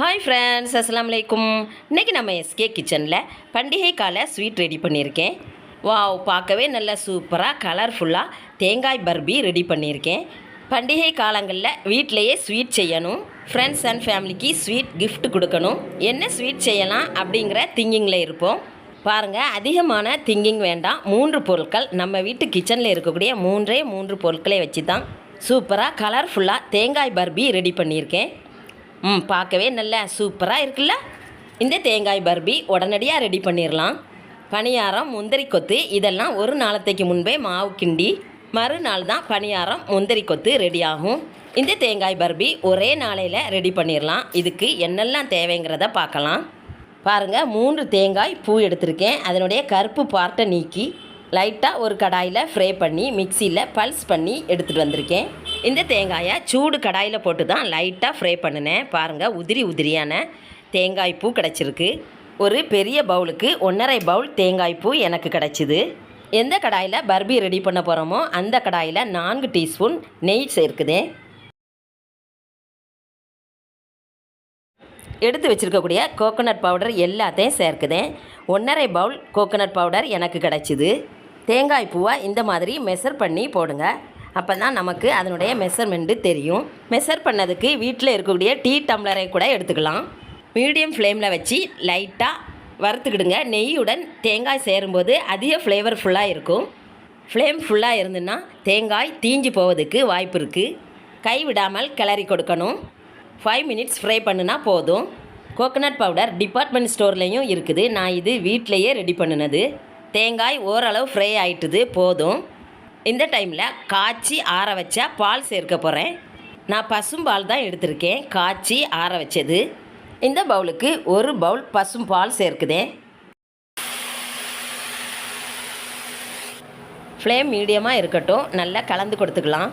Hi friends அஸ்லாம் வலைக்கும் இன்றைக்கி நம்ம எஸ்கே கிச்சனில் பண்டிகை கால ஸ்வீட் ரெடி பண்ணியிருக்கேன். வாவ் பார்க்கவே நல்ல சூப்பராக கலர்ஃபுல்லாக தேங்காய் பர்பி ரெடி பண்ணியிருக்கேன். பண்டிகை காலங்களில் வீட்டிலையே ஸ்வீட் செய்யணும். ஃப்ரெண்ட்ஸ் அண்ட் ஃபேமிலிக்கு ஸ்வீட் கிஃப்ட் கொடுக்கணும். என்ன ஸ்வீட் செய்யலாம் அப்படிங்கிற திங்கிங்கில் இருப்போம். பாருங்கள் அதிகமான திங்கிங் வேண்டாம். மூன்று பொருட்கள் நம்ம வீட்டு கிச்சனில் இருக்கக்கூடிய மூன்றே மூன்று பொருட்களை வச்சு தான் சூப்பராக கலர்ஃபுல்லாக தேங்காய் பர்பி ரெடி பண்ணியிருக்கேன். ம் பார்க்கவே நல்ல சூப்பராக இருக்குல்ல? இந்த தேங்காய் பர்பி உடனடியாக ரெடி பண்ணிடலாம் பணியாரம் முந்திரி கொத்து இதெல்லாம் ஒரு நாளத்தைக்கு முன்பே மாவு கிண்டி மறுநாள் தான் பணியாரம் முந்திரி கொத்து ரெடி ஆகும். இந்த தேங்காய் பர்பி ஒரே நாளையில் ரெடி பண்ணிடலாம் இதுக்கு என்னெல்லாம் தேவைங்கிறத பார்க்கலாம். பாருங்கள் மூன்று தேங்காய் பூ எடுத்திருக்கேன். அதனுடைய கருப்பு பார்ட்டை நீக்கி லைட்டாக ஒரு கடாயில் ஃப்ரை பண்ணி மிக்சியில் பல்ஸ் பண்ணி எடுத்துகிட்டு வந்திருக்கேன். இந்த தேங்காயை சூடு கடாயில் போட்டு தான் லைட்டாக ஃப்ரை பண்ணினேன். பாருங்கள் உதிரி உதிரியான தேங்காய் பூ கிடச்சிருக்கு. ஒரு பெரிய பவுலுக்கு ஒன்றரை பவுல் தேங்காய் பூ எனக்கு கிடச்சிது. எந்த கடாயில் பர்பி ரெடி பண்ண போகிறோமோ அந்த கடாயில் நான்கு டீஸ்பூன் நெய் சேர்க்குதேன் எடுத்து வச்சுருக்கக்கூடிய கோகோனட் பவுடர் எல்லாத்தையும் சேர்க்குதேன் ஒன்றரை பவுல் கோகோனட் பவுடர் எனக்கு கிடச்சிது. தேங்காய் பூவை இந்த மாதிரி மெஷர் பண்ணி போடுங்க. அப்போ தான் நமக்கு அதனுடைய மெஷர்மெண்ட்டு தெரியும். மெஷர் பண்ணதுக்கு வீட்டில் இருக்கக்கூடிய டீ டம்ளரை கூட எடுத்துக்கலாம். மீடியம் ஃப்ளேமில் வச்சு லைட்டாக வறுத்துக்கிடுங்க. நெய்யுடன் தேங்காய் சேரும்போது அதிக ஃப்ளேவர்ஃபுல்லாக இருக்கும். ஃப்ளேம் ஃபுல்லாக இருந்துன்னா தேங்காய் தீஞ்சு போவதுக்கு வாய்ப்பு இருக்குது கை விடாமல் கிளறி கொடுக்கணும். ஃபைவ் மினிட்ஸ் ஃப்ரை பண்ணுனா போதும். கோகனட் பவுடர் டிபார்ட்மெண்ட் ஸ்டோர்லேயும் இருக்குது. நான் இது வீட்டிலையே ரெடி பண்ணினது. தேங்காய் ஓரளவு ஃப்ரை ஆயிட்டுது போதும். இந்த டைமில் காய்ச்சி ஆற வச்ச பால் சேர்க்க போகிறேன் நான் பசும்பால் தான் எடுத்திருக்கேன். காய்ச்சி ஆற வச்சது. இந்த பவுலுக்கு ஒரு பவுல் பசும் பால் சேர்க்குதேன் ஃப்ளேம் மீடியமாக இருக்கட்டும். நல்லா கலந்து கொடுத்துக்கலாம்.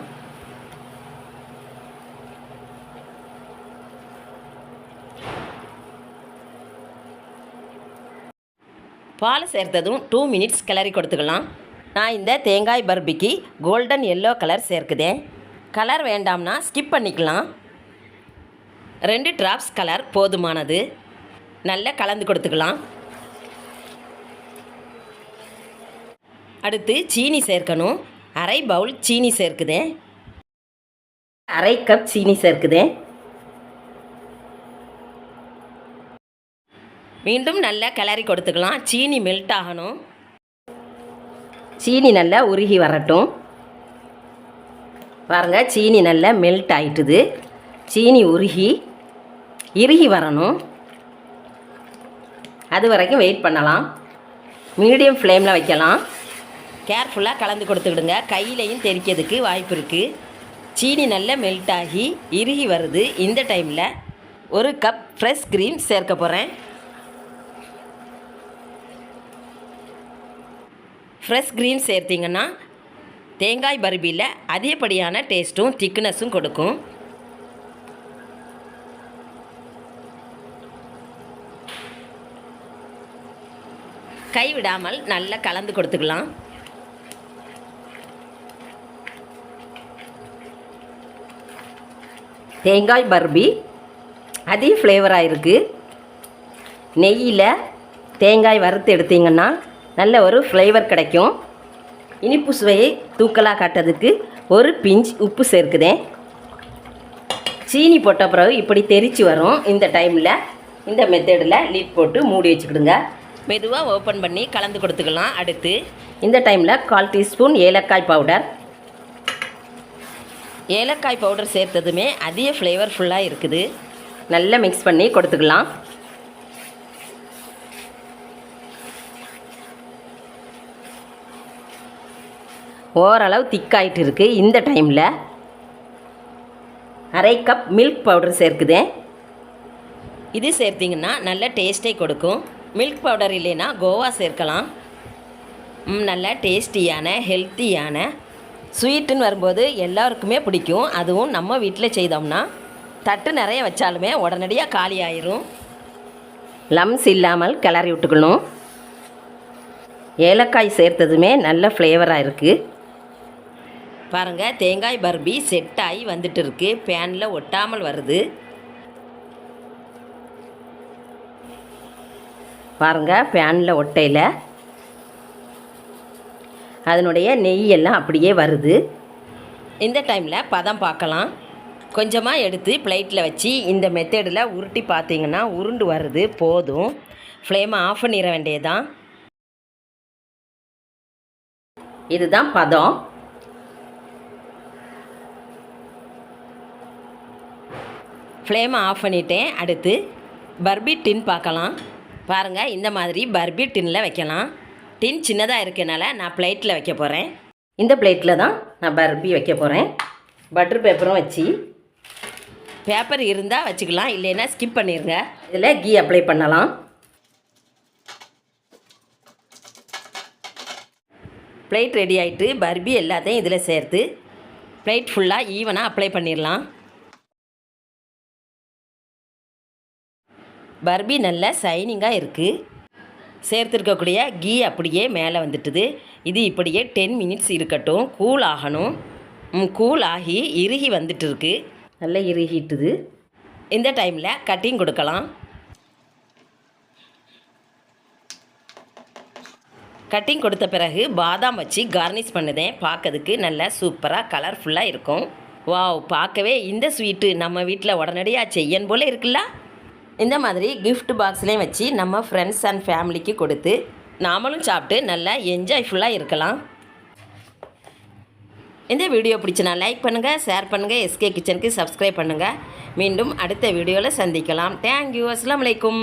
பால் சேர்த்ததும் டூ மினிட்ஸ் கிளறி கொடுத்துக்கலாம். நான் இந்த தேங்காய் பர்பிக்கு கோல்டன் எல்லோ கலர் சேர்க்குதேன். கலர் வேண்டாம்னா ஸ்கிப் பண்ணிக்கலாம். ரெண்டு ட்ராப்ஸ் கலர் போதுமானது. நல்லா கலந்து கொடுத்துக்கலாம். அடுத்து சீனி சேர்க்கணும். அரை பவுல் சீனி சேர்க்குதேன். அரை கப் சீனி சேர்க்குதேன். மீண்டும் நல்லா கிளறி கொடுத்துக்கலாம். சீனி மெல்ட் ஆகணும். சீனி நல்லா உருகி வரட்டும். பாருங்கள் சீனி நல்லா மெல்ட் ஆயிட்டுது. சீனி உருகி இறுகி வரணும். அது வரைக்கும் வெயிட் பண்ணலாம். மீடியம் ஃப்ளேமில் வைக்கலாம். கேர்ஃபுல்லாக கலந்து கொடுத்துக்கிடுங்க. கையிலையும் தெரிக்கிறதுக்கு வாய்ப்பு இருக்குது சீனி நல்லா மெல்ட் ஆகி இறுகி வருது. இந்த டைமில் ஒரு கப் ஃப்ரெஷ் க்ரீம் சேர்க்க போகிறேன் ஃப்ரெஷ் க்ரீன் சேர்த்திங்கன்னா தேங்காய் பருபியில் அதிகப்படியான டேஸ்ட்டும் திக்னஸும் கொடுக்கும். கைவிடாமல் நல்லா கலந்து கொடுத்துக்கலாம். தேங்காய் பர்பி அதிக ஃப்ளேவராக இருக்குது நெய்யில் தேங்காய் வறுத்து எடுத்தீங்கன்னா நல்ல ஒரு ஃப்ளேவர் கிடைக்கும். இனிப்பு சுவையை தூக்கலாக காட்டுறதுக்கு ஒரு பிஞ்ச் உப்பு சேர்க்குதேன். சீனி போட்ட பிறகு இப்படி தெரிச்சு வரும் இந்த டைமில் இந்த மெத்தடில் லீட் போட்டு மூடி வச்சுக்கிடுங்க. மெதுவாக ஓப்பன் பண்ணி கலந்து கொடுத்துக்கலாம். அடுத்து இந்த டைமில் கால் டீஸ்பூன் ஏலக்காய் பவுடர் ஏலக்காய் பவுடர் சேர்த்ததுமே அதிக ஃப்ளேவர்ஃபுல்லாக இருக்குது. நல்லா மிக்ஸ் பண்ணி கொடுத்துக்கலாம். ஓரளவு திக்காயிட்டு இருக்குது இந்த டைமில். அரை கப் மில்க் பவுடர் சேர்க்குதேன் இது சேர்த்திங்கன்னா நல்ல டேஸ்ட்டே கொடுக்கும். மில்க் பவுடர் இல்லைன்னா கோவா சேர்க்கலாம். நல்ல டேஸ்டியான ஹெல்த்தியான ஸ்வீட்டுன்னு வரும்போது எல்லாருக்குமே பிடிக்கும். அதுவும் நம்ம வீட்டில் செய்தோம்னா தட்டு நிறைய வச்சாலுமே உடனடியாக காலி ஆயிரும் லம்ஸ் இல்லாமல் கிளறி விட்டுக்கணும். ஏலக்காய் சேர்த்ததுமே நல்ல ஃப்ளேவராக இருக்குது பாருங்கள் தேங்காய் பர்பி செட் ஆகி வந்துட்டு இருக்கு பேனில் ஒட்டாமல் வருது. பாருங்கள் பேனில் ஒட்டையில் அதனுடைய நெய் எல்லாம் அப்படியே வருது. இந்த டைமில் பதம் பார்க்கலாம். கொஞ்சமாக எடுத்து பிளேட்டில் வச்சு இந்த மெத்தடில் உருட்டி பார்த்தீங்கன்னா உருண்டு வருது போதும். ஃப்ளேமை ஆஃப் பண்ணிட வேண்டியதான் இதுதான் பதம். ஃப்ளேமை ஆஃப் பண்ணிட்டேன். அடுத்து பர்பி டின் பார்க்கலாம். பாருங்கள் இந்த மாதிரி பர்பி டின்னில் வைக்கலாம். டின் சின்னதாக இருக்கனால நான் பிளேட்டில் வைக்க போகிறேன் இந்த பிளேட்டில் தான் நான் பர்பி வைக்க போகிறேன் பட்டர் பேப்பரும் வச்சு. பேப்பர் இருந்தால் வச்சுக்கலாம் இல்லைன்னா ஸ்கிப் பண்ணிடுங்க இதில் கீ அப்ளை பண்ணலாம். பிளேட் ரெடி ஆகிட்டு பர்பி எல்லாத்தையும் இதில் சேர்த்து பிளேட் ஃபுல்லாக ஈவனாக அப்ளை பண்ணிடலாம் பர்பி நல்ல சைனிங்காக இருக்குது சேர்த்துருக்கக்கூடிய கீ அப்படியே மேலே வந்துட்டுது. இது இப்படியே டென் மினிட்ஸ் இருக்கட்டும். கூல் ஆகணும். கூல் ஆகி இறுகி வந்துட்டு இருக்கு நல்லா இறுகிட்டுது. இந்த டைமில் கட்டிங் கொடுக்கலாம். கட்டிங் கொடுத்த பிறகு பாதாம் வச்சு கார்னிஷ் பண்ணுதேன். பார்க்கறதுக்கு நல்லா சூப்பராக கலர்ஃபுல்லாக இருக்கும். வாவ் பார்க்கவே இந்த ஸ்வீட்டு நம்ம வீட்டில் உடனடியாக செய்யன் போல் இருக்குல்ல? இந்த மாதிரி கிஃப்ட் பாக்ஸ்லேயும் வச்சு நம்ம ஃப்ரெண்ட்ஸ் அண்ட் ஃபேமிலிக்கு கொடுத்து நாமளும் சாப்பிட்டு நல்லா என்ஜாய்ஃபுல்லாக இருக்கலாம். இந்த வீடியோ பிடிச்சினா லைக் பண்ணுங்கள் ஷேர் பண்ணுங்கள் எஸ்கே கிச்சனுக்கு சப்ஸ்கிரைப் பண்ணுங்கள் மீண்டும் அடுத்த வீடியோவில் சந்திக்கலாம். தேங்க்யூ அஸ்லாம் வலைக்கும்